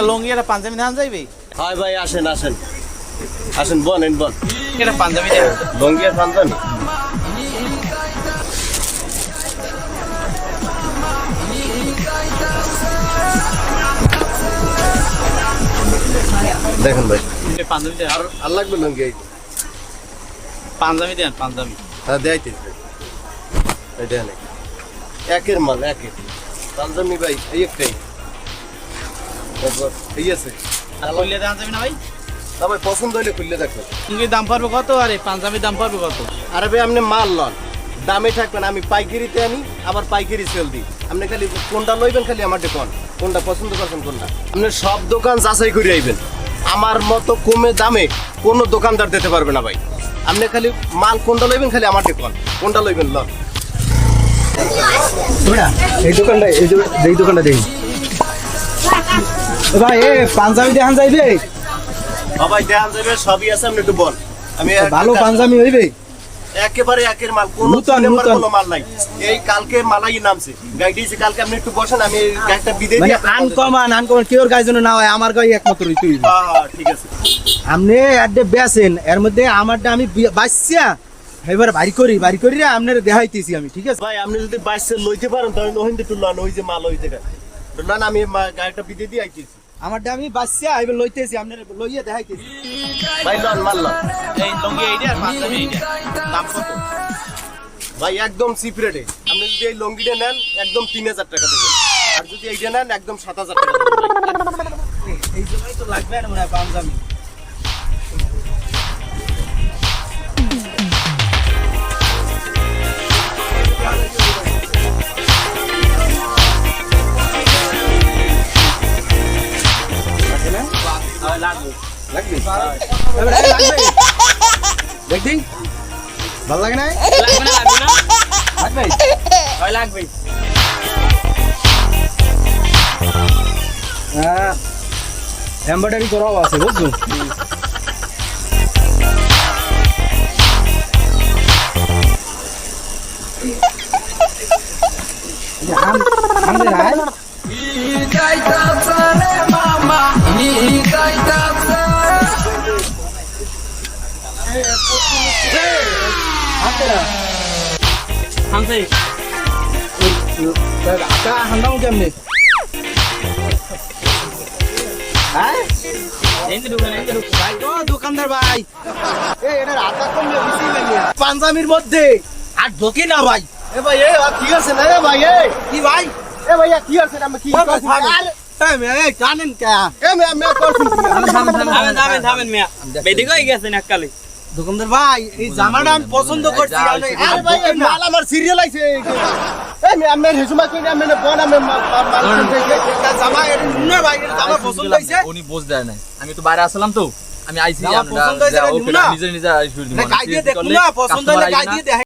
একটা লঙ্গি একটা পাঞ্জাবি ধান যাইবে? হয় ভাই আসেন আসেন। আসেন বনেন বন। এটা পাঞ্জাবি লঙ্গি আর পাঞ্জাবি। দেখেন ভাই। এটা পাঞ্জাবি দেন? আর আর লাগবে লঙ্গি পাঞ্জাবি দেন পাঞ্জাবি। হ্যাঁ দেয়াইতে এই দেন। একের মাল একের। পাঞ্জাবি ভাই এই একটাই। এই আছে। দেন যাবে না ভাই? না ভাই পছন্দ হইলে খুললে দেখবেন লুঙ্গির দাম পড়বে কত? আর পাঞ্জাবির দাম পড়বে কত? আরে ভাই আপনি মাল লন। দামে থাকবেন আমি পাইকারিতে আনি আবার পাইকারি সেল দিই। আপনি খালি কোনটা লইবেন খালি আমার কোন? কোনটা পছন্দ করছেন কোনটা? আপনি সব দোকান যাচাই করে আইবেন। আমার মতো কমে দামে কোনো দোকানদার দিতে পারবে না ভাই। আপনি খালি মাল কোনটা লইবেন খালি আমার কোন? কোনটা লইবেন লন। এই দোকানটা এই দোকানটা দেখি। ভাই এ পাঞ্জাবি দেখান যাইবে? সবাই দেখান যাবে সবই আছে আপনি একটু বল। আমি ভালো পাঞ্জাবি হইবে? একেবারে একের মাল কোন নাম্বার। মাল নাই। এই কালকে মালাই নামছে। কালকে আপনি একটু বসেন আমি বিদে মানে দিই। আনকমন আনকমন কেউর না হয় আমার গায়ে একমাত্র তুই হ্যাঁ, হ্যাঁ, ঠিক আছে। আপনি অ্যাডে বেছেন এর মধ্যে আমারটা আমি বি- এবার বাড়ি করি বাড়ি করি রে আপনার দেখাইতেছি আমি ঠিক আছে? ভাই আপনি যদি বাইসে লইতে পারেন তাহলে ওখান থেকে ওই যে মাল ওই থেকে লন আমি গাড়িটা বিদে দিয়ে আইতেছি। আমারটা আমি বাঁচছিয়া আইবে লইতেছি আপনার লইয়া দেখাইতেছি। ভাই লন মারল এই লুঙ্গি এইটা আর পাঞ্জাবি এইটা। দাম কত? ভাই একদম চিপ রেটে আপনি যদি এই লঙ্গিটা নেন একদম তিন হাজার টাকা দেবেন। আর যদি এইটা নেন একদম সাত হাজার টাকা দেবেন। এই জন্যই তো লাগবে না মনে হয় পাঞ্জাবি। লাগবে এবার এই লাগবে দেখি ভালো লাগে না লাগবে না লাগবে না লাগবে হয় লাগবে হ্যাঁ এমব্রয়ডারি করাও আছে বুঝছ থামছে হান্দাম কেমনি হ্যাঁ এই ভাই ও দোকানদার ভাই পাঞ্জাবির মধ্যে আর ঢোকে না ভাই এ ভাই এ কি আছে না ভাই কি ভাই এ ভাইয়া কি আছে আমি কি আমি করছি কি? থামেন থামেন থামেন মিয়া বেদিকে গেছেন এককালে? দোকানদার ভাই এই জামাটা আমি পছন্দ করছি আমি- আরে ভাই মাল আমার সিরিয়াল আইছে এই মে আমি হেসুমা কই না আমি বন আমি মাল মাল কিনতে এটা জামা এটা না ভাই জামা পছন্দ হইছে। উনি বুঝ দেয় নাই। আমি তো বাইরে আসলাম তো। আমি আইছি জামা আমরা না, না? নিজে নিজে আইসি না গাই দিয়ে দেখুন না পছন্দ গাই দিয়ে